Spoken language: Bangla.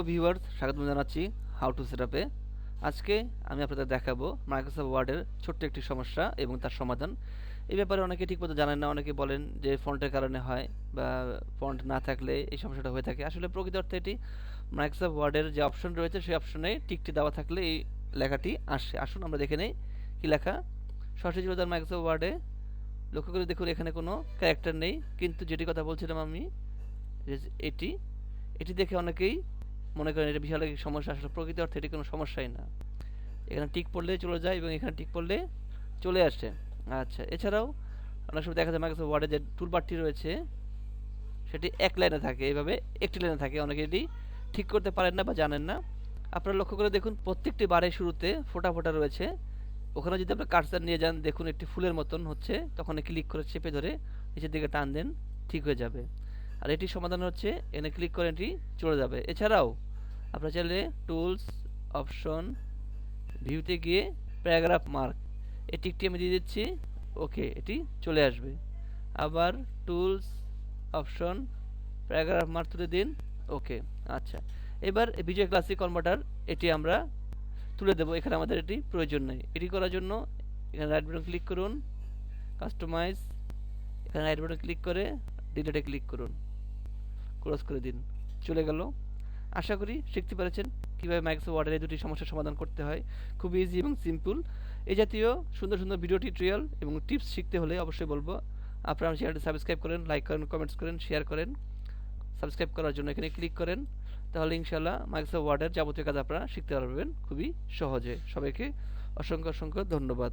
হ্যালো ভিউয়ার্স স্বাগতম জানাচ্ছি হাউ টু সেট আপে আজকে আমি আপনাদের দেখাবো মাইক্রোসফট ওয়ার্ডের ছোট্ট একটি সমস্যা এবং তার সমাধান। এই ব্যাপারে অনেকে ঠিকমতো জানেন না, অনেকে বলেন যে ফন্টের কারণে হয় বা ফন্ট না থাকলে এই সমস্যাটা হয়ে থাকে। আসলে প্রকৃত অর্থে এটি মাইক্রোসফট ওয়ার্ডের যে অপশন রয়েছে, সেই অপশনে টিকটি দেওয়া থাকলে এই লেখাটি আসে। আসুন আমরা দেখে নেই কী লেখা। সরাসরি যান মাইক্রোসফট ওয়ার্ডে লক্ষ্য করে দেখুন, এখানে কোনো ক্যারেক্টার নেই। কিন্তু যেটি কথা বলছিলাম আমি এটি এটি দেখে অনেকেই মনে করেন এটা বিশাল সমস্যা। আসলে প্রকৃত অর্থে এটি কোনো সমস্যাই না। এখানে টিক পড়লে চলে যায় এবং এখানে টিক পড়লে চলে আসে। আচ্ছা এছাড়াও অনেক সময় দেখা যায় মাইক্রোসফট ওয়ার্ডে যে টুলবারটি রয়েছে, সেটি এক লাইনে থাকে এইভাবে একটি লাইনে থাকে। অনেকে এটি ঠিক করতে পারেন না বা জানেন না। আপনারা লক্ষ্য করে দেখুন, প্রত্যেকটি বারের শুরুতে ফোটা ফোটা রয়েছে। ওখানে যদি আপনার কার্সার নিয়ে যান, দেখুন একটি ফুলের মতন হচ্ছে, তখন ক্লিক করে চেপে ধরে নিচের দিকে টান দেন, ঠিক হয়ে যাবে। আর এটির সমাধান হচ্ছে, এনে ক্লিক করে এটি চলে যাবে। এছাড়াও, আপনার চাইলে টুলস অপশন ভিউতে গিয়ে প্যারাগ্রাফ মার্ক টিকটি আমি দিয়ে দিচ্ছি ওকে এটি চলে আসবে। আবার টুলস অপশন প্যারাগ্রাফ মার্ক তুলে দিন ওকে আচ্ছা। এবার বিজয় ক্লাসিক কনভার্টার এটি আমরা তুলে দেবো, এখানে আমাদের এটি প্রয়োজন নেই। এটি করার জন্য এখানে রাইট বাটন ক্লিক করুন কাস্টমাইজ এখানে রাইট বাটন ক্লিক করে ডিলেটে ক্লিক করুন। ক্লোজ করে দিন। চলে গেল। আশা করি শিখতে পেরেছেন কীভাবে মাইক্রোসফট ওয়ার্ডের এই দুটি সমস্যার সমাধান করতে হয়। খুব ইজি এবং সিম্পল এই জাতীয় সুন্দর সুন্দর ভিডিও টিউটোরিয়াল এবং টিপস শিখতে হলে অবশ্যই বলব, আপনারা চ্যানেলটি সাবস্ক্রাইব করেন লাইক করেন কমেন্টস করেন শেয়ার করেন। সাবস্ক্রাইব করার জন্য এখানে ক্লিক করেন। তাহলে ইনশাল্লাহ মাইক্রোসফট ওয়ার্ডের যাবতীয় কাজ আপনারা শিখতে পারবেন। খুবই সহজে। সবাইকে অসংখ্য অসংখ্য ধন্যবাদ।